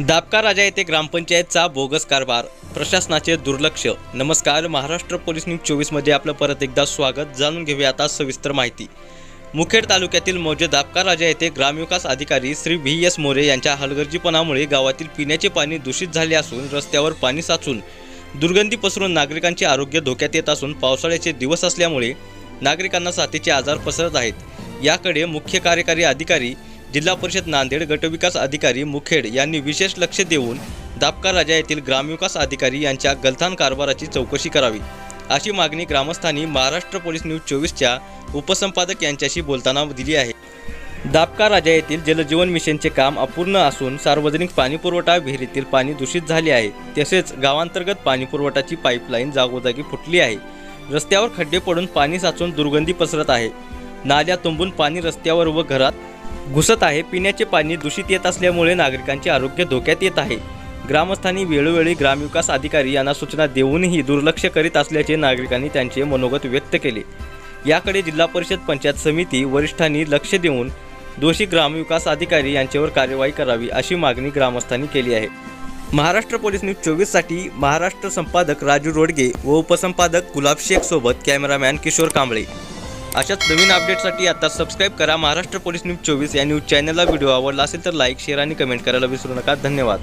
दाबका राजा येथे ग्रामपंचायतचा बोगस कारभार प्रशासनाचे दुर्लक्ष. नमस्कार महाराष्ट्र पोलीस न्यूज चोवीसमध्ये आपलं परत एकदा स्वागत. जाणून घेऊया आता सविस्तर माहिती. मुखेड तालुक्यातील मौजे दाबका राजा येथे ग्रामविकास अधिकारी श्री व्ही एस मोरे यांच्या हलगर्जीपणामुळे गावातील पिण्याचे पाणी दूषित झाले असून रस्त्यावर पाणी साचून दुर्गंधी पसरून नागरिकांचे आरोग्य धोक्यात येत असून पावसाळ्याचे दिवस असल्यामुळे नागरिकांना साथीचे आजार पसरत आहेत. याकडे मुख्य कार्यकारी अधिकारी जिल्हा परिषद नांदेड गटविकास अधिकारी मुखेड यांनी विशेष लक्ष देऊन दापका राजा येथील ग्रामविकास अधिकारी यांच्या गलथान कारभाराची चौकशी करावी. अशी मागणी ग्रामस्थांनी महाराष्ट्र पोलीस न्यूज चोवीसच्या उपसंपादक यांच्याशी बोलताना दिली आहे. दापका राजा येथील जलजीवन मिशनचे काम अपूर्ण असून सार्वजनिक पाणीपुरवठा विहिरीतील पाणी दूषित झाले आहे. तसेच गावांतर्गत पाणीपुरवठाची पाईपलाईन जागोजागी फुटली आहे. रस्त्यावर खड्डे पडून पाणी साचून दुर्गंधी पसरत आहे. नाल्या तुंबून पाणी रस्त्यावर व घरात घुसत आहे पिण्याचे पाणी दूषित येत असल्यामुळे नागरिकांचे आरोग्य धोक्यात येत आहे. ग्रामस्थांनी वेळोवेळी ग्रामविकास अधिकारी यांना सूचना देऊनही दुर्लक्ष करीत असल्याचे नागरिकांनी त्यांचे मनोगत व्यक्त केले. याकडे जिल्हा परिषद पंचायत समिती वरिष्ठांनी लक्ष देऊन दोषी ग्रामविकास अधिकारी यांच्यावर कार्यवाही करावी अशी मागणी ग्रामस्थांनी केली आहे. महाराष्ट्र पोलीस न्यूज चोवीससाठी महाराष्ट्र संपादक राजू रोडगे व उपसंपादक गुलाब शेख सोबत कॅमेरामॅन किशोर कांबळे. अशाच नवीन अपडेटसाठी आता सबस्क्राईब करा महाराष्ट्र पोलीस न्यूज चोवीस या न्यूज चॅनलला व्हिडिओ आवडला असेल तर लाईक शेअर आणि कमेंट करायला विसरू नका. धन्यवाद.